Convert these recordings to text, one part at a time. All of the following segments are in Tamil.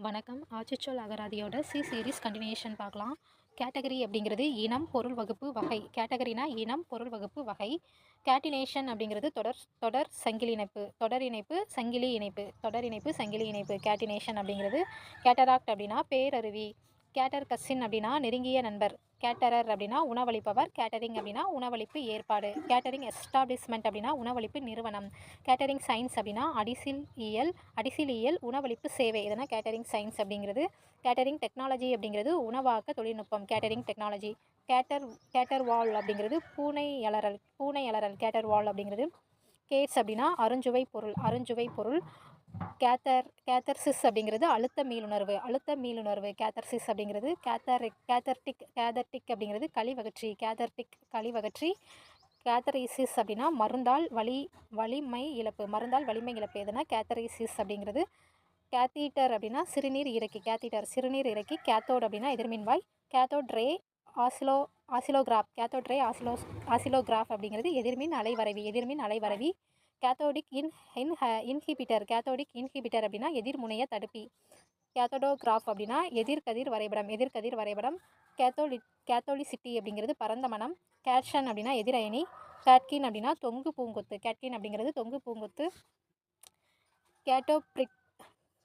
வணக்கம். ஆச்சிச்சொல் அகராதியோட சி சீரிஸ் கண்டினியூஷன் பார்க்கலாம். கேட்டகரி அப்படிங்கிறது இனம் பொருள் வகுப்பு வகை. கேட்டகரினா இனம் பொருள் வகுப்பு வகை. கேட்டினேஷன் அப்படிங்கிறது தொடர் தொடர் சங்கிலி இணைப்பு. தொடர் இணைப்பு சங்கிலி இணைப்பு. தொடர் இணைப்பு சங்கிலி இணைப்பு. கேட்டினேஷன் அப்படிங்கிறது கேட்டராக்ட் அப்படின்னா பேரருவி. கேட்டர் கசின் அப்படின்னா நெருங்கிய நண்பர் கேட்டரர் அப்படின்னா உணவளிப்பவர் கேட்டரிங் அப்படின்னா உணவளிப்பு ஏற்பாடு கேட்டரிங் எஸ்டாப்ளிஷ்மெண்ட் அப்படின்னா உணவளிப்பு நிறுவனம் கேட்டரிங் சயின்ஸ் அப்படின்னா அடிசில் இயல் அடிசில் இயல் உணவளிப்பு சேவை இதனால் கேட்டரிங் சயின்ஸ் அப்படிங்கிறது? கேட்டரிங் டெக்னாலஜி அப்படிங்கிறது உணவாக்க தொழில்நுட்பம் catering technology cater caterwaul அப்படிங்கிறது பூனை அலறல் பூனை அலறல் கேட்டர் வால் அப்படிங்கிறது கேட்ஸ் அப்படின்னா அருஞ்சுவை பொருள் அருஞ்சுவை பொருள் கேத்தர் கேத்தர்சிஸ் அப்படிங்கிறது அழுத்த மீளுணர்வு அழுத்த மீளுணர்வு கேத்தர்சிஸ் அப்படிங்கிறது கேத்தரிக் கேத்தர்டிக் கேதர்டிக் அப்படிங்கிறது கழிவகற்றி கேதர்டிக் கழிவகற்றி கேத்தரைசிஸ் அப்படின்னா மருந்தால் வலி வலிமை இழப்பு மருந்தால் வலிமை இழப்பு எதுனா கேத்தரைசிஸ் அப்படிங்கிறது. கேத்தீட்டர் அப்படின்னா சிறுநீர் இறக்கி கேத்தீட்டர் சிறுநீர் இறக்கி கேத்தோட் அப்படின்னா எதிர்மின்வாய் கேத்தோட் ரே ஆசிலோ ஆசிலோகிராஃப் கேத்தோட் ரே ஆசிலோ ஆசிலோகிராஃப் அப்படிங்கிறது எதிர்மின் அலைவரவி எதிர்மின் அலைவரவி cathodic in in inhibitor cathodic inhibitor அப்படின்னா எதிர்முனைய தடுப்பி. கேத்தோடோகிராஃப் அப்படின்னா எதிர்கதிர் வரைபடம் எதிர்கதிர் வரைபடம். கேத்தோலி கேத்தோலிசிட்டி அப்படிங்கிறது பரந்த மனம். கேட்ஷன் அப்படின்னா எதிரயணி. கேட்கின் அப்படின்னா தொங்கு பூங்கொத்து. கேட்கின் அப்படிங்கிறது தொங்கு பூங்கொத்து. கேட்டோப்ரிக்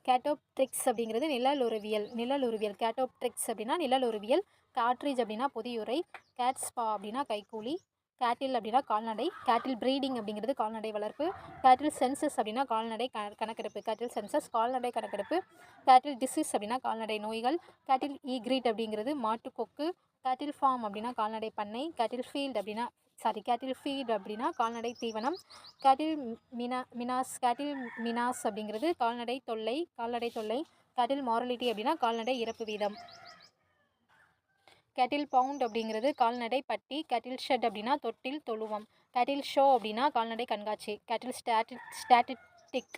கேட்டோப்ட்ரிக்ஸ் அப்படிங்கிறது நிழலுருவியல் நிழலுருவியல் கேட்டோப்ட்ரிக்ஸ் அப்படின்னா நிழலுருவியல் காட்ரிஜ் அப்படின்னா பொதியுரை கேட்ஸ்பா அப்படின்னா கைக்கூலி கேட்டில் அப்படின்னா கால்நடை. கேட்டில் ப்ரீடிங் அப்படிங்கிறது கால்நடை வளர்ப்பு. கேட்டில் சென்சஸ் அப்படின்னா கால்நடை க கணக்கெடுப்பு. கேட்டில் சென்சஸ் கால்நடை கணக்கெடுப்பு. கேட்டில் டிசீஸ் அப்படின்னா கால்நடை நோய்கள். கேட்டில் ஈக்ரீட் அப்படிங்கிறது மாட்டுக்கொக்கு கேட்டில் ஃபார்ம் அப்படின்னா கால்நடை பண்ணை. கேட்டில் ஃபீல்டு அப்படின்னா சாரி கேட்டில் ஃபீட் அப்படின்னா கால்நடை தீவனம். கேட்டில் மினா மினாஸ் கேட்டில் மினாஸ் அப்படிங்கிறது கால்நடை தொல்லை கால்நடை தொல்லை. கேட்டில் மாரலிட்டி அப்படின்னா கால்நடை இறப்பு வீதம். கேட்டில் பவுண்ட் அப்படிங்கிறது கால்நடை பட்டி கேட்டில் ஷெட் அப்படின்னா தொட்டில் தொழுவம். கேட்டில் ஷோ அப்படின்னா கால்நடை கண்காட்சி. கேட்டில் ஸ்டாட்டி ஸ்டாட்டிஸ்டிக்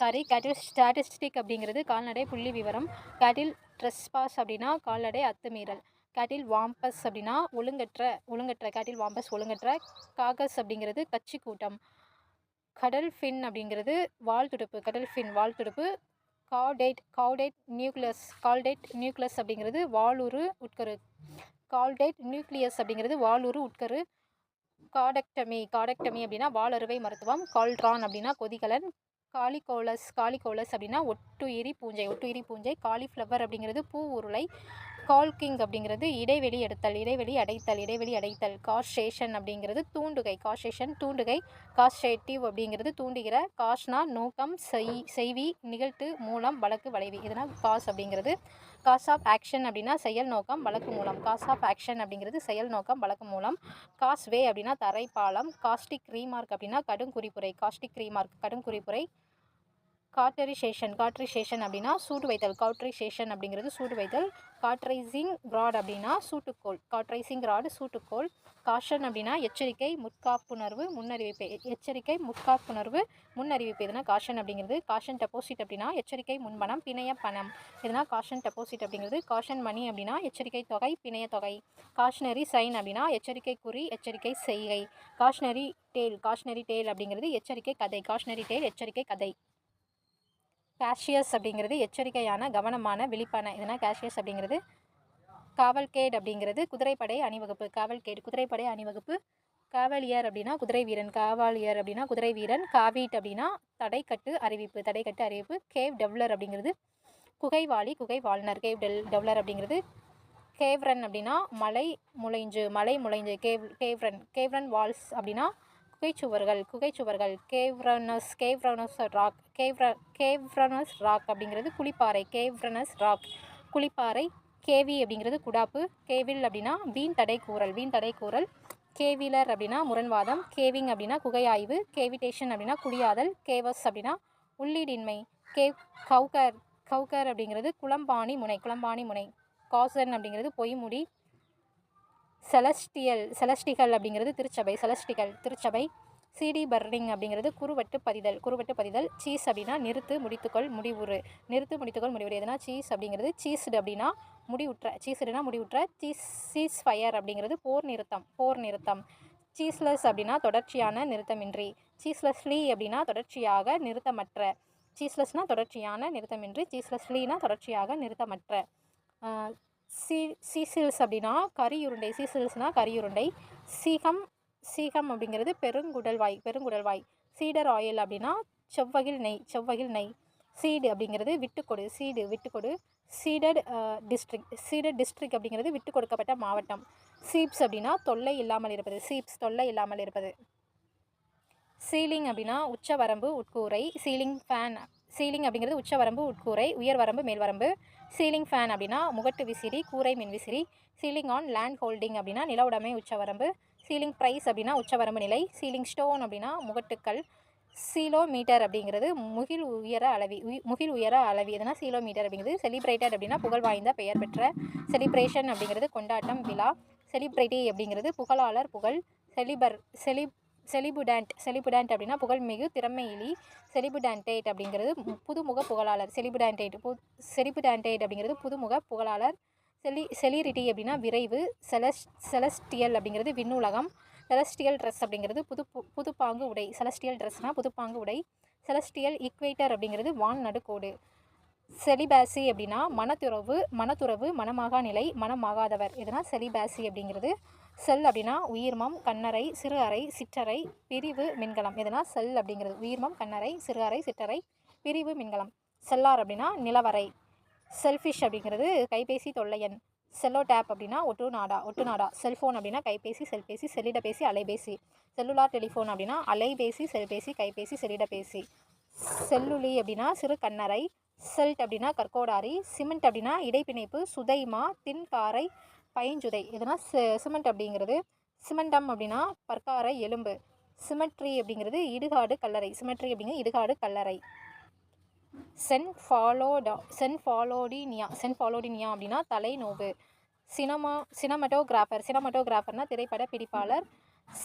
சாரி கேட்டில் ஸ்டாட்டிஸ்டிக் அப்படிங்கிறது கால்நடை புள்ளி விவரம். கேட்டில் ட்ரெஸ்பாஸ் அப்படின்னா கால்நடை அத்துமீறல். கேட்டில் வாம்பஸ் அப்படின்னா ஒழுங்கற்ற ஒழுங்கற்ற கேட்டில் வாம்பஸ் ஒழுங்கற்ற காகஸ் அப்படிங்கிறது கட்சி கூட்டம். கடல் ஃபின் அப்படிங்கிறது வால் துடுப்பு கடல் ஃபின் வால் துடுப்பு காடேட் கால்டேட் நியூக்ளியஸ் கால்டேட் நியூக்ளியஸ் அப்படிங்கிறது வாலுரு உட்கரு. கால்டேட் நியூக்ளியஸ் அப்படிங்கிறது வாலுரு உட்கரு. காடக்டமி காடக்டமி அப்படின்னா வாலறுவை மருத்துவம் கால்ட்ரான் அப்படின்னா கொதிகலன் காலிகோலஸ் காலிகோலஸ் அப்படின்னா ஒட்டுயிரி பூஞ்சை ஒட்டுயிரி பூஞ்சை காலிஃப்ளவர் அப்படிங்கிறது பூ உருளை கால்கிங் அப்படிங்கிறது இடைவெளி எடுத்தல் இடைவெளி அடைத்தல் இடைவெளி அடைத்தல் காஷேஷன் அப்படிங்கிறது தூண்டுகை காஷேஷன் தூண்டுகை காஸ்டேட்டிவ் அப்படிங்கிறது தூண்டுகிற காஸ்னா நோக்கம் செய் செய்வி நிகழ்த்து மூலம் வழக்கு வளைவி. இதனால் காஸ் அப்படிங்கிறது. காஸ் ஆஃப் ஆக்ஷன் அப்படின்னா செயல் நோக்கம் வழக்கு மூலம். காஸ் ஆஃப் ஆக்ஷன் அப்படிங்கிறது செயல் நோக்கம் வழக்கு மூலம். காஸ் வே அப்படின்னா தரைப்பாலம் காஸ்டிக் ரீமார்க் அப்படின்னா கடும் குறிப்புரை. காஸ்டிக் ரீமார்க் கடும் குறிப்புரை. காட்டரிசேஷன் காட்ரிசேஷன் அப்படின்னா சூடு வைத்தல் காட்ரிசேஷன் அப்படிங்கிறது சூடு வைத்தல் காட்ரைசிங் ராட் அப்படின்னா சூட்டுக்கோள் காட்ரைசிங் ராடு சூட்டுக்கோள் காஷன் அப்படின்னா எச்சரிக்கை முற்காப்புணர்வு முன்னறிவிப்பு எச்சரிக்கை முற்காப்புணர்வு முன்னறிவிப்பு. எதுனா காஷன் அப்படிங்கிறது காஷன் டெபாசிட் அப்படின்னா எச்சரிக்கை முன்பணம் பிணைய பணம். எதுனா காஷன் டெபாசிட் அப்படிங்கிறது காஷன் மணி அப்படின்னா எச்சரிக்கை தொகை பிணைய தொகை. காஷ்னரி சைன் அப்படின்னா எச்சரிக்கை குறி எச்சரிக்கை செய்கை. காஷ்னரி டேல் காஷ்னரி டேல் அப்படிங்கிறது எச்சரிக்கை கதை காஷ்னரி டேல் எச்சரிக்கை கதை. கேஷியஸ் அப்படிங்கிறது எச்சரிக்கையான கவனமான விழிப்பான இதனால் கேஷியஸ் அப்படிங்கிறது காவல்கேட் அப்படிங்கிறது குதிரைப்படை அணிவகுப்பு காவல்கேட் குதிரைப்படை அணிவகுப்பு காவலியர் அப்படின்னா குதிரை வீரன் காவாலியர் அப்படின்னா குதிரை வீரன் காவீட் அப்படின்னா தடைக்கட்டு அறிவிப்பு தடைக்கட்டு அறிவிப்பு கேவ் டெவலர் அப்படிங்கிறது குகைவாளி குகை வாழ்னர் கேவ் டெல் டெவலர் அப்படிங்கிறது கேவ்ரன் அப்படின்னா மலை முளைஞ்சு மலை முளைஞ்சு கேவ் கேவ்ரன் கேவ்ரன் வால்ஸ் அப்படின்னா குகைச்சுவர்கள் குகைச்சுவர்கள் கேவ்ரனஸ் கேவ்ரனஸ் ராக் கேவ்ர கேவ்ரனஸ் ராக் அப்படிங்கிறது குளிப்பாறை கேவ்ரனஸ் ராக். குளிப்பாறை கேவி அப்படிங்கிறது குடாப்பு. கேவில் அப்படின்னா வீண் தடை கூறல் வீண் தடை கூறல். கேவிலர் அப்படின்னா முரண்வாதம். கேவிங் அப்படின்னா குகை ஆய்வு கேவிடேஷன் அப்படின்னா குடியாதல். கேவஸ் அப்படின்னா உள்ளீடின்மை. கேவ் கவுகர் கவுகர் அப்படிங்கிறது குளம்பாணி முனை குளம்பாணி முனை. காசன் அப்படிங்கிறது பொய்முடி. செலஸ்டியல் செலஸ்டிகள் அப்படிங்கிறது திருச்சபை செலஸ்டிகள் திருச்சபை சிடி பர்னிங் அப்படிங்கிறது குறுவட்டு பதிதல் குறுவட்டு பதிதல் சீஸ் அப்படின்னா நிறுத்து முடித்துக்கொள் முடிவுறு. நிறுத்து முடித்துக்கொள் முடிவுறு. எதுனா சீஸ் அப்படிங்கிறது சீஸ்டு அப்படின்னா முடிவுற்ற சீஸ்டுனா முடிவுற்ற சீஸ் சீஸ் ஃபயர் அப்படிங்கிறது போர் நிறுத்தம் போர் நிறுத்தம். சீஸ்லெஸ் அப்படின்னா தொடர்ச்சியான நிறுத்தமின்றி. சீஸ்லெஸ்லி அப்படின்னா தொடர்ச்சியாக நிறுத்தமற்ற. சீஸ்லெஸ்னால் தொடர்ச்சியான நிறுத்தமின்றி சீஸ்லெஸ்லினா தொடர்ச்சியாக நிறுத்தமற்ற. சீ சீசில்ஸ் அப்படின்னா கரியுருண்டை சீசில்ஸ்னால் கரியுருண்டை சீகம் சீகம் அப்படிங்கிறது பெருங்குடல் வாய் பெருங்குடல் வாய் சீடர் ஆயில் அப்படின்னா செவ்வகில் நெய் செவ்வகில் நெய். சீடு அப்படிங்கிறது விட்டுக்கொடு சீடு விட்டுக்கொடு. சீடட் டிஸ்ட்ரிக்ட் சீடட் டிஸ்ட்ரிக்ட் அப்படிங்கிறது விட்டு கொடுக்கப்பட்ட மாவட்டம். சீப்ஸ் அப்படின்னா தொல்லை இல்லாமல் இருப்பது சீப்ஸ் தொல்லை இல்லாமல் இருப்பது. சீலிங் அப்படின்னா உச்சவரம்பு உட்கூரை சீலிங் ஃபேன் சீலிங் அப்படிங்கிறது உச்சவரம்பு உட்கூரை உயர் வரம்பு மேல் வரம்பு. சீலிங் ஃபேன் அப்படின்னா முகட்டு விசிறி கூரை மின் விசிறி. சீலிங் ஆன் லேண்ட் ஹோல்டிங் அப்படின்னா நில உடைமை உச்சவரம்பு சீலிங் ப்ரைஸ் அப்படின்னா உச்சவரம்பு நிலை. சீலிங் ஸ்டோன் அப்படின்னா முகட்டுக்கள். சீலோமீட்டர் அப்படிங்கிறது முகில் உயர அளவி முகில் உயர அளவி. எதுனா சீலோமீட்டர் அப்படிங்கிறது செலிப்ரேட்டட் அப்படின்னா புகழ் வாய்ந்த பெயர் பெற்ற செலிப்ரேஷன் அப்படிங்கிறது கொண்டாட்டம் விழா. செலிப்ரிட்டி அப்படிங்கிறது புகழாளர் புகழ். செலிபர் செலிப் செலிபுடான்ட் செலிபுடான்ட் அப்படின்னா புகழ்மிகு திறமையிலி செலிபுடான்டேட் அப்படிங்கிறது புதுமுக புகழாளர். செலிபுடான்டேட் பு செலிபுடான்டேட் அப்படிங்கிறது புதுமுக புகழாளர். செலி செலிரிட்டி அப்படின்னா விரைவு செலஸ் செலஸ்டியல் அப்படிங்கிறது விண்ணுலகம். செலஸ்டியல் ட்ரெஸ் அப்படிங்கிறது புது பு- புதுப்பாங்கு உடை. செலஸ்டியல் ட்ரெஸ்னால் புதுப்பாங்கு உடை. செலஸ்டியல் இக்வேட்டர் அப்படிங்கிறது வான் நடுக்கோடு செலிபாசி அப்படின்னா மனத்துறவு மனத்துறவு மனமாகா நிலை மனமாகாதவர். இதனால் செலிபாசி அப்படிங்கிறது செல் அப்படின்னா உயிர்மம் கண்ணறை சிறு அறை சிற்றறை பிரிவு மின்கலம். எதுனா செல் அப்படிங்கிறது. உயிர்மம் கண்ணறை சிறு அறை சிற்றறை பிரிவு மின்கலம். செல்லார் அப்படின்னா நிலவரை செல்ஃபிஷ் அப்படிங்கிறது கைபேசி தொல்லையன் செல்லோ டேப் அப்படின்னா ஒட்டு நாடா ஒட்டு நாடா. செல்ஃபோன் அப்படின்னா கைபேசி செல்பேசி செல்லிடப்பேசி அலைபேசி. செல்லுலார் டெலிஃபோன் அப்படின்னா அலைபேசி செல்பேசி கைபேசி செல்லிடப்பேசி செல்லுலி அப்படின்னா சிறு கண்ணறை. செல்ட் அப்படின்னா கற்கோடாரி. சிமெண்ட் அப்படின்னா இடைப்பிணைப்பு சுதைமா தின்காரை பைஞ்சுதை. எதுனா சிமெண்ட் அப்படிங்கிறது சிமெண்டம் அப்படின்னா பற்கார எலும்பு. சிமெட்ரி அப்படிங்கிறது இடுகாடு கல்லறை. சிமெட்ரி அப்படிங்கிறது இடுகாடு கல்லறை. சென் ஃபாலோடா சென் ஃபாலோடினியா சென் ஃபாலோடினியா அப்படின்னா தலைநோவு. Cinema cinematographer. சினமட்டோகிராஃபர்னா திரைப்பட பிடிப்பாளர்.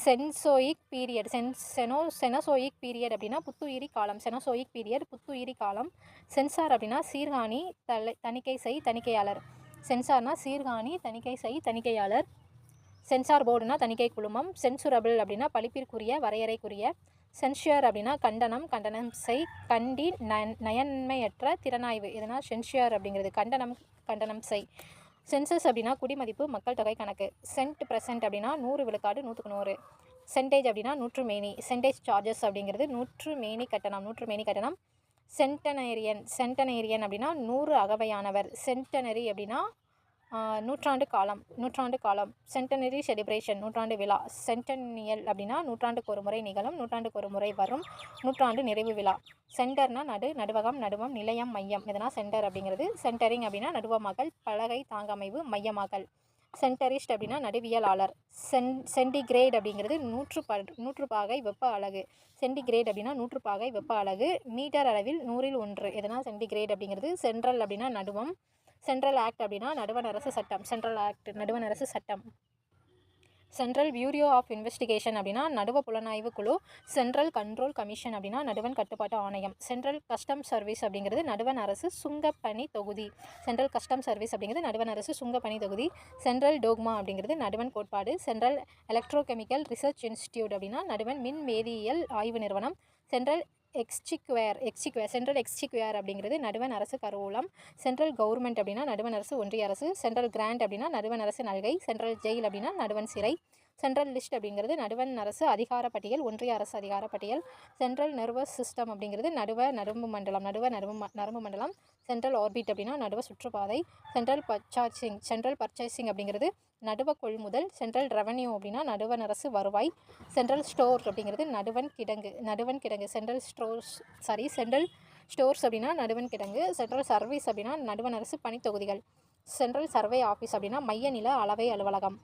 Cenozoic period. சென் செனோ செனசோயிக் பீரியட் அப்படின்னா புத்துயிரி காலம். செனசோயிக் பீரியட் புத்துயிரி காலம். சென்சார் அப்படின்னா சீர்காணி தலை தணிக்கை செய் தணிக்கையாளர். சென்சார்னா சீர்காணி தணிக்கை செய் தணிக்கையாளர். சென்சார் போர்டுனா தணிக்கை குழுமம். சென்சுரபிள் அப்படின்னா பழிப்பிற்குரிய வரையறைக்குரிய. சென்ஷியர் அப்படின்னா கண்டனம் கண்டனம் செய் கண்டி நயன் நயன்மையற்ற திறனாய்வு. இதனால் சென்ஷியர் அப்படிங்கிறது கண்டனம் கண்டனம் செய். சென்சஸ் அப்படின்னா குடிமதிப்பு மக்கள் தொகை கணக்கு. சென்ட் ப்ரெசன்ட் அப்படின்னா நூறு விழுக்காடு நூற்றுக்கு நூறு. சென்டேஜ் அப்படின்னா நூற்று மேனி. சென்டேஜ் சார்ஜஸ் அப்படிங்கிறது நூற்று மேனி கட்டணம் நூற்று மேனி கட்டணம். சென்டனேரியன் சென்டனேரியன் அப்படின்னா நூறு அகவையானவர். சென்டனரி அப்படின்னா நூற்றாண்டு காலம் நூற்றாண்டு காலம். சென்டனரி செலிப்ரேஷன் நூற்றாண்டு விழா. சென்டனியல் அப்படின்னா நூற்றாண்டுக்கு ஒரு முறை நிகழும் நூற்றாண்டுக்கு ஒரு முறை வரும் நூற்றாண்டு நிறைவு விழா. சென்டர்னா நடு நடுவகம் நடுவம் நிலையம் மையம். இதனால் சென்டர் அப்படிங்கிறது. சென்டரிங் அப்படின்னா நடுவமாக்கல் பலகை தாங்கமைவு மையமாக்கல் சென்டரிஸ்ட் அப்படின்னா நடுவியலாளர் சென் சென்டிகிரேட் அப்படிங்கிறது நூற்று ப நூற்று பாகை வெப்ப அலகு. சென்டிகிரேட் அப்படின்னா நூற்று பாகை வெப்ப அலகு. மீட்டர் அளவில் நூறில் ஒன்று. எதனால் சென்டிகிரேட் அப்படிங்கிறது? சென்ட்ரல் அப்படின்னா நடுவம். சென்ட்ரல் ஆக்ட் அப்படின்னா நடுவண் அரசு சட்டம். சென்ட்ரல் ஆக்ட் நடுவண் அரசு சட்டம். சென்ட்ரல் பியூரோ ஆஃப் இன்வெஸ்டிகேஷன் அப்படின்னா நடுவ புலனாய்வு குழு சென்ட்ரல் கண்ட்ரோல் கமிஷன் அப்படின்னா நடுவண் கட்டுப்பாட்டு ஆணையம் சென்ட்ரல் கஸ்டம் சர்வீஸ் அப்படிங்கிறது நடுவண் அரசு சுங்கப்பணி தொகுதி சென்ட்ரல் கஸ்டம் சர்வீஸ் அப்படிங்கிறது நடுவன் அரசு சுங்கப்பணி தொகுதி சென்ட்ரல் டோக்மா அப்படிங்கிறது நடுவண் கோட்பாடு சென்ட்ரல் எலக்ட்ரோகெமிக்கல் ரிசர்ச் இன்ஸ்டியூட் அப்படின்னா நடுவண் மின் வேதியியல் ஆய்வு நிறுவனம் சென்ட்ரல் எக்ஸ்டிக்வேர் எக்ஸ்டிக்வேர் சென்ட்ரல் எக்ஸ்டிக்வேர் அப்படிங்கிறது நடுவன் அரசு கருவூலம். சென்ட்ரல் கவர்மெண்ட் அப்படின்னா நடுவன் அரசு ஒன்றிய அரசு. சென்ட்ரல் கிராண்ட் அப்படின்னா நடுவண் அரசு நல்கை. சென்ட்ரல் ஜெயில் அப்படின்னா நடுவண் சிறை. சென்ட்ரல் லிஸ்ட் அப்படிங்கிறது நடுவண் அரசு அதிகார பட்டியல் ஒன்றிய அரசு அதிகார பட்டியல். சென்ட்ரல் நர்வஸ் சிஸ்டம் அப்படிங்கிறது நடுவ நரம்பு மண்டலம் நடுவ நரம்பு ம- நரம்பு மண்டலம். சென்ட்ரல் ஆர்பிட் அப்படின்னா நடுவ சுற்றுப்பாதை சென்ட்ரல் பர்ச்சாசிங் சென்ட்ரல் பர்ச்சேசிங் அப்படிங்கிறது நடுவ கொள்முதல் சென்ட்ரல் ரெவன்யூ அப்படின்னா நடுவன் அரசு வருவாய் சென்ட்ரல் ஸ்டோர் அப்படிங்கிறது நடுவன் கிடங்கு நடுவன் கிடங்கு central stores sorry central stores அப்படின்னா நடுவன் கிடங்கு சென்ட்ரல் சர்வீஸ் அப்படின்னா நடுவன் அரசு பணித்தொகுதிகள். சென்ட்ரல் சர்வே ஆஃபீஸ் அப்படின்னா மைய நில அளவை அலுவலகம்.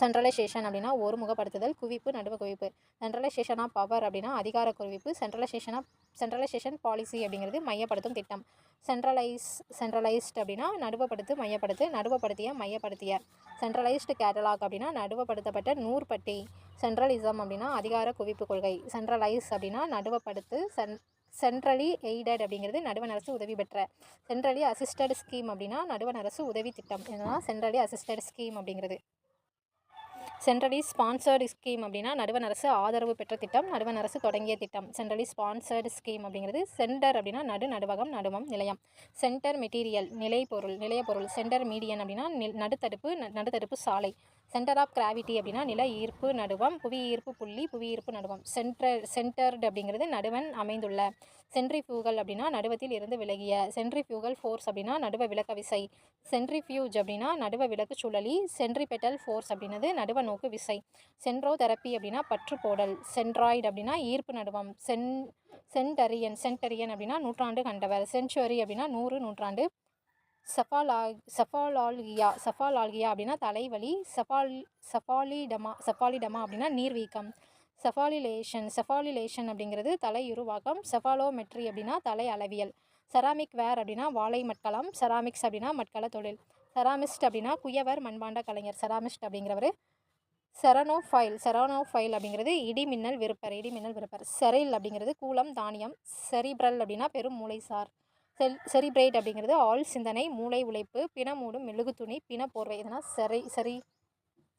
சென்ட்ரலைசேஷன் அப்படின்னா ஒருமுகப்படுத்துதல் குவிப்பு நடுவ குவிப்பு. சென்ட்ரலைசேஷன் ஆஃப் பவர் அப்படின்னா அதிகார குவிப்பு. சென்ட்ரலைசேஷன் ஆஃப் சென்ட்ரலைசேஷன் பாலிசி அப்படிங்கிறது மையப்படுத்தும் திட்டம். சென்ட்ரலைஸ் சென்ட்ரலைஸ்ட் அப்படின்னா நடுவப்படுத்து மையப்படுத்து நடுவப்படுத்திய மையப்படுத்திய. சென்ட்ரலைஸ்டு கேட்டலாக் அப்படின்னா நடுவப்படுத்தப்பட்ட நூற்பட்டி சென்ட்ரலிசம் அப்படின்னா அதிகார குவிப்பு கொள்கை. சென்ட்ரலைஸ் அப்படின்னா நடுவப்படுத்து சென் சென்ட்ரலி எய்டட் அப்படிங்கிறது நடுவண் அரசு உதவி பெற்ற சென்ட்ரலி அசிஸ்டட் ஸ்கீம் அப்படின்னா நடுவண் அரசு உதவி திட்டம். இதெல்லாம் சென்ட்ரலி அசிஸ்டட் ஸ்கீம் அப்படிங்கிறது. சென்ட்ரலி ஸ்பான்சர்டு ஸ்கீம் அப்படின்னா நடுவண் அரசு ஆதரவு பெற்ற திட்டம் நடுவண் அரசு தொடங்கிய திட்டம். சென்ட்ரலி ஸ்பான்சர்டு ஸ்கீம் அப்படிங்கிறது சென்டர் அப்படின்னா நடு நடுவகம் நடுவம் நிலையம். சென்டர் மெட்டீரியல் நிலைப்பொருள் நிலையப்பொருள் சென்டர் மீடியன் அப்படின்னா நில் நடுத்தடுப்பு ந- நடுத்தடுப்பு சாலை. சென்டர் ஆஃப் கிராவிட்டி அப்படின்னா நில ஈர்ப்பு நடுவம் புவி ஈர்ப்பு புள்ளி புவி ஈர்ப்பு நடுவம். சென்டர் சென்டர்டு அப்படிங்கிறது நடுவன் அமைந்துள்ள. சென்ட்ரிஃபியூகல் அப்படின்னா நடுவத்தில் இருந்து விலகிய. சென்ட்ரிஃபியூகல் ஃபோர்ஸ் அப்படின்னா நடுவ விலக்க விசை. சென்ட்ரிஃபியூஜ் அப்படின்னா நடுவ விலக்கு சுழலி. சென்ட்ரிபெட்டல் ஃபோர்ஸ் அப்படின்னது நடுவ நோக்கு விசை. சென்ட்ரோ தெரப்பி அப்படின்னா பற்று போடல். சென்ட்ராய்டு அப்படின்னா ஈர்ப்பு நடுவம். சென் சென்டரியன் சென்டரியன் அப்படின்னா நூற்றாண்டு கண்டவர். செஞ்சுவரி அப்படின்னா நூறு நூற்றாண்டு. சஃபாலா சஃபாலால்கியா சஃபாலால்கியா அப்படின்னா தலைவலி சஃபால் சஃபாலிடமா சஃபாலிடமா அப்படின்னா நீர்வீக்கம். செஃபாலிலேஷன் செஃபாலிலேஷன் அப்படிங்கிறது தலை உருவாக்கம். செஃபாலோமெட்ரி அப்படின்னா தலை அளவியல். செராமிக் வேர் அப்படின்னா வாழை மட்கலம். செராமிக்ஸ் அப்படின்னா மட்கல தொழில். செராமிஸ்ட் அப்படின்னா குயவர் மண்பாண்ட கலைஞர். செராமிஸ்ட் அப்படிங்கிறவர் செரனோஃபைல். செரனோஃபைல் அப்படிங்கிறது இடிமின்னல் விருப்பர் இடிமின்னல் விருப்பர். செரில் அப்படிங்கிறது கூலம் தானியம். செரிப்ரல் அப்படின்னா பெரும் மூளைசார். செல் செரிப்ரேட் அப்படிங்கிறது ஆள் சிந்தனை மூளை உழைப்பு பிணமூடும் மெழுகு துணி பிண போர்வை இதனால் செரி செரி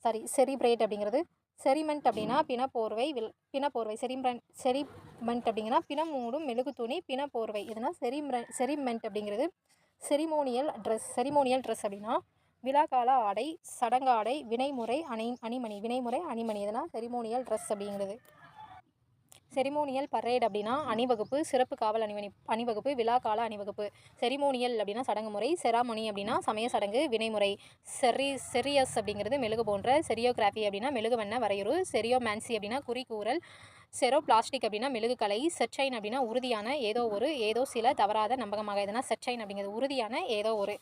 சாரி செரிப்ரேட் அப்படிங்கிறது. செரிமெண்ட் அப்படின்னா பிணப்போர்வை வில் பிணப்போர்வை செரிம்ரன் செரிமெண்ட் அப்படிங்கன்னா பிணமூடும் மெழுகு துணி பிணப்போர்வை இதனால் செரிம்ர செரிமெண்ட் அப்படிங்கிறது. செரிமோனியல் ட்ரெஸ் செரிமோனியல் ட்ரெஸ் அப்படின்னா விழாக்கால ஆடை சடங்காடை வினைமுறை அணி அணிமணி வினைமுறை அணிமணி இதனால் செரிமோனியல் ட்ரெஸ் அப்படிங்கிறது. செரிமோனியல் பரேட் அப்படின்னா அணிவகுப்பு சிறப்பு காவல் அணிவணி அணிவகுப்பு விழாக்கால அணிவகுப்பு. செரிமோனியல் அப்படின்னா சடங்கு முறை செராமணி அப்படின்னா சமய சடங்கு வினைமுறை. செரி செரியஸ் அப்படிங்கிறது மெழுகு போன்ற செரியோகிராஃபி அப்படின்னா மெழுகு வண்ண வரையுறு செரியோமேன்சி அப்படின்னா குறிக்கூறல் செரோ பிளாஸ்டிக் அப்படின்னா மெழுகு கலை செட்சைன் அப்படின்னா உறுதியான ஏதோ ஒரு ஏதோ சில தவறாத நம்பகமாக எதுனா செட்சைன் அப்படிங்கிறது உறுதியான ஏதோ ஒரு.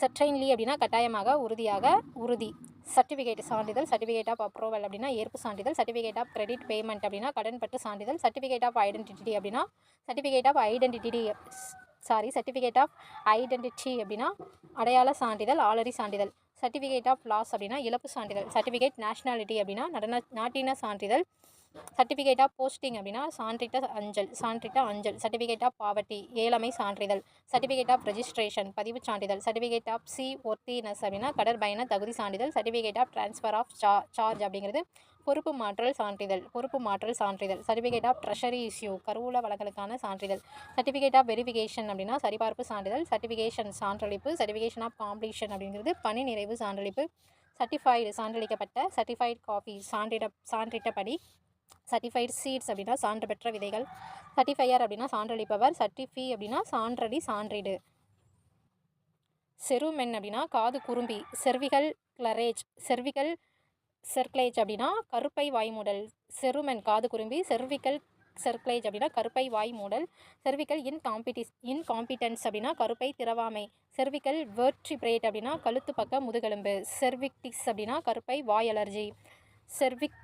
செட்சைன்லி அப்படின்னா கட்டாயமாக உறுதியாக உறுதி. சர்டிஃபிகேட் சான்றிதழ் சர்டிஃபிகேட் ஆஃப் அப்ரூவல் அப்படின்னா ஏற்பு சான்றிதழ் சர்டிஃபிகேட் ஆஃப் கிரெடிட் பேமெண்ட் அப்படின்னா கடன்பட்டு சான்றிதழ் சர்டிஃபிகேட் ஆஃப் ஐடென்டிட்டி அப்படின்னா certificate of identity sorry certificate of identity அப்படின்னா அடையாள சான்றிதழ் ஆலரி சான்றிதழ். சர்டிஃபிகேட் ஆஃப் லாஸ் அப்படின்னா இழப்பு சான்றிதழ். சர்டிஃபிகேட் நேஷனாலிட்டி அப்படின்னா நடன நாட்டின சான்றிதழ். சர்டிஃபிகேட் ஆஃப் போஸ்டிங் அப்படின்னா சான்றிட்ட அஞ்சல் சான்றிட்ட அஞ்சல் சர்டிஃபிகேட் ஆஃப் பாவர்ட்டி ஏழமை சான்றிதழ் சர்டிஃபிகேட் ஆஃப் ரெஜிஸ்ட்ரேஷன் பதிவு சான்றிதழ் சர்டிஃபிகேட் ஆஃப் சி ஒர்த்தினஸ் அப்படின்னா கடற்பயண தகுதி சான்றிதழ் சர்டிஃபிகேட் ஆஃப் ட்ரான்ஸ்ஃபர் ஆஃப் சா சார்ஜ் அப்படிங்கிறது பொறுப்பு மாற்றல் சான்றிதழ் பொறுப்பு மாற்றல் சான்றிதழ் சர்டிஃபிகேட் ஆஃப் ட்ரெஷரி இஷ்யூ கருவூல வழக்கலுக்கான சான்றிதழ் சர்டிஃபிகேட் ஆஃப் வெரிஃபிகேஷன் அப்படின்னா சரிபார்ப்பு சான்றிதழ் சர்டிஃபிகேஷன் சான்றளிப்பு சர்டிஃபிகேஷன் ஆஃப் காம்ப்ளீஷன் அப்படிங்கிறது பணி நிறைவு சான்றளிப்பு சர்டிஃபைடு சான்றளிக்கப்பட்ட சர்டிஃபைடு காப்பி சான்றிட சான்றிட்டபடி சர்டிஃபைடு சீட்ஸ் அப்படின்னா சான்று பெற்ற விதைகள். சர்டிஃபையர் அப்படின்னா சான்றளிப்பவர். சர்டிஃபி அப்படின்னா சான்றடி சான்றிடு. செருமென் அப்படின்னா காது குறும்பி. செர்விகல் கிளரேஜ் செர்விகல் செர்க்லேஜ் அப்படின்னா கருப்பை வாய்மூடல் செருமென் காது குறும்பி. செர்விக்கல் செர்க்லேஜ் அப்படின்னா கருப்பை வாய் மூடல். செர்விக்கல் இன்காம்பிடிஸ் இன்காம்பிட்டன்ஸ் அப்படின்னா கருப்பை திறவாமை. செர்விக்கல் வேர்ட்ரிப்ரேட் அப்படின்னா கழுத்து பக்க முதுகெலும்பு. செர்விக்டிஸ் அப்படின்னா கருப்பை வாய் அலர்ஜி. செர்விக்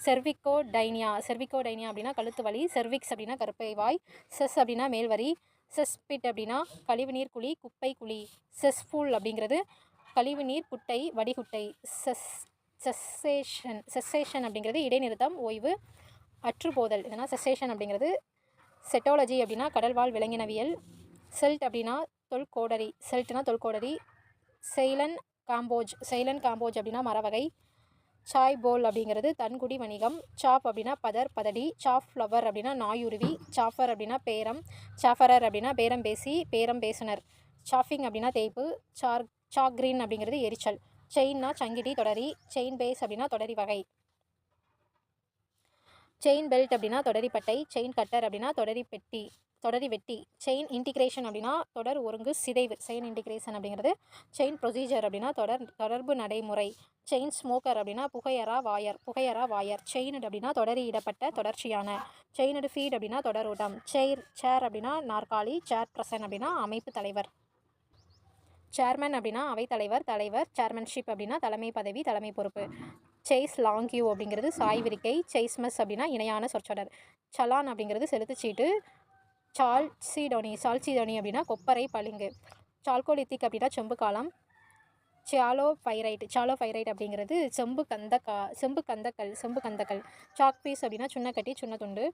செர்விக்கோ டைனியா செர்விக்கோ டைனியா அப்படின்னா கழுத்து வலி செர்விக்ஸ் அப்படின்னா கருப்பை வாய் செஸ் அப்படின்னா மேல்வரி செஸ்பிட் அப்படின்னா கழிவுநீர் குழி குப்பை குழி செஸ்ஃபுல் அப்படிங்கிறது கழிவுநீர் குட்டை வடிகுட்டை செஸ் செஸ்ஸேஷன் செஸ்ஸேஷன் அப்படிங்கிறது இடைநிறுத்தம் ஓய்வு அற்றுப்போதல் இதனால் செஸ்ஸேஷன் அப்படிங்கிறது செட்டாலஜி அப்படின்னா கடல்வாழ் விலங்கினவியல் செல்ட் அப்படின்னா தொல்கோடரி செல்ட்னா தொல்கோடரி செய்லன் காம்போஜ் செய்லன் காம்போஜ் அப்படின்னா மரவகை சாய் போல் அப்படிங்கிறது தன்குடி வணிகம். சாப் அப்படின்னா பதர் பதடி. சாப் ஃப்ளவர் அப்படின்னா நாயுருவி. சாஃபர் அப்படின்னா பேரம். சாஃபரர் அப்படின்னா பேரம் பேசி பேரம் பேசுனர். சாஃபிங் அப்படின்னா தேய்ப்பு. சார் சாக்ரீன் அப்படிங்கிறது எரிச்சல். செயின்னா சங்கிடி தொடரி. செயின் பேஸ் அப்படின்னா தொடரி வகை. செயின் பெல்ட் அப்படின்னா தொடரிப்பட்டை செயின் கட்டர் அப்படின்னா தொடரி பெட்டி. தொடரி வெட்டி செயின் இன்டிகிரேஷன் அப்படின்னா தொடர் ஒருங்கு சிதைவு செயின் இன்டிகிரேஷன் அப்படிங்கிறது செயின் ப்ரொசீஜர் அப்படின்னா தொடர் தொடர்பு நடைமுறை செயின் ஸ்மோக்கர் அப்படின்னா புகையரா வாயர் புகையரா வாயர் செயினட் அப்படின்னா தொடரி இடப்பட்ட தொடர்ச்சியான செயினடு ஃபீட் அப்படின்னா தொடரோட்டம் செயர் சேர் அப்படின்னா நாற்காலி சேர் பிரசன் அப்படின்னா அமைப்பு தலைவர். சேர்மன் அப்படின்னா அவைத்தலைவர் தலைவர் சேர்மன்ஷிப் அப்படின்னா தலைமை பதவி தலைமை பொறுப்பு. சேஸ் லாங்கியூ அப்படிங்கிறது சாய்விரிக்கை சேஸ்மஸ் அப்படின்னா இணையான சொற்றொடர் சலான் அப்படிங்கிறது செலுத்துச்சீட்டு சால்சிடோனி சால்சிடோனி அப்படின்னா கொப்பரை பளிங்கு. சால்கோலித்திக் அப்படின்னா செம்பு காலம் சாலோ ஃபைரைட் சாலோ ஃபைரைட் அப்படிங்கிறது செம்பு கந்தக்கா செம்பு கந்தக்கல் செம்பு கந்தக்கல். சாக் பீஸ் அப்படின்னா சுண்ணக்கட்டி சுண்ணத்துண்டு.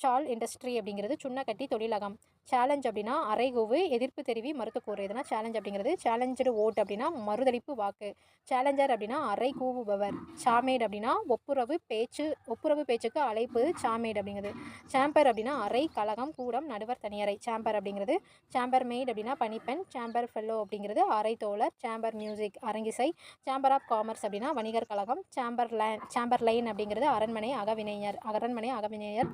சால் இண்டஸ்ட்ரி அப்படிங்கிறது சுண்ணக்கட்டி தொழிலகம். சேலஞ்ச் அப்படின்னா அரைகோவு எதிர்ப்பு தெரிவி மறுத்து கூறுறதுனா சேலஞ்ச் அப்படிங்கிறது சேலஞ்சடு ஓட் அப்படின்னா மறுதளிப்பு வாக்கு. சேலஞ்சர் அப்படின்னா அரை கூவுபவர் சாமேட் அப்படின்னா ஒப்புரவு பேச்சு ஒப்புரவு பேச்சுக்கு அழைப்பு சாமேட் அப்படிங்கிறது. சாம்பர் அப்படின்னா அரை கழகம் கூடம் நடுவர் தனியறை. சாம்பர் அப்படிங்கிறது சாம்பர் மெய்ட் அப்படின்னா பனிப்பெண் சாம்பர் ஃபெல்லோ அப்படிங்கிறது அரை தோழர். சாம்பர் மியூசிக் அரங்கிசை. சாம்பர் ஆஃப் காமர்ஸ் அப்படின்னா வணிகர் கழகம். சாம்பர் லேன் சாம்பர் லைன் அப்படிங்கிறது அரண்மனை அகவினைஞர் அரண்மனை அகவினையர்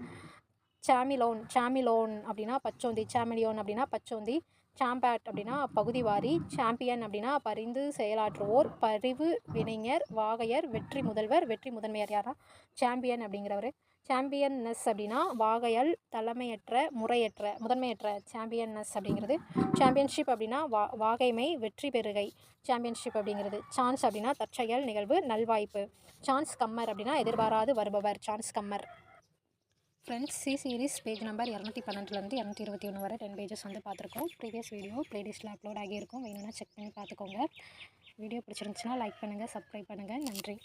சாமிலோன் சாமிலோன் அப்படின்னா பச்சோந்தி சாமிலியோன் அப்படின்னா பச்சோந்தி சாம்பேட் அப்படின்னா பகுதிவாரி சாம்பியன் அப்படின்னா பரிந்து செயலாற்றுவோர் பரிவு வினைஞர் வாகையர் வெற்றி முதல்வர் வெற்றி முதன்மையர் யாரா சாம்பியன் அப்படிங்கிறவர். சாம்பியன்னஸ் அப்படின்னா வாகையல் தலைமையற்ற முறையற்ற முதன்மையற்ற சாம்பியன்னஸ் அப்படிங்கிறது. சாம்பியன்ஷிப் அப்படின்னா வா வாகைமை வெற்றி பெறுகை சாம்பியன்ஷிப் அப்படிங்கிறது. சான்ஸ் அப்படின்னா தற்செயல் நிகழ்வு நல்வாய்ப்பு. சான்ஸ் கம்மர் அப்படின்னா எதிர்பாராது வருபவர் chance comer. Friends C series page number இரநூத்தி பன்னெண்டுலேருந்து இரநூத்தி இருபத்தி ஒன்று வரை டென் பேஜஸ் வந்து பார்த்துருக்கோம். ப்ரீவியஸ் வீடியோ ப்ளேலிஸ்ட்டில் அப்லோட் ஆகியிருக்கும். வேணும்னா செக் பண்ணி பார்த்துக்கோங்க. வீடியோ பிடிச்சிருந்துச்சுன்னா லைக் பண்ணுங்கள் சப்ஸ்கிரைப் பண்ணுங்கள் நன்றி.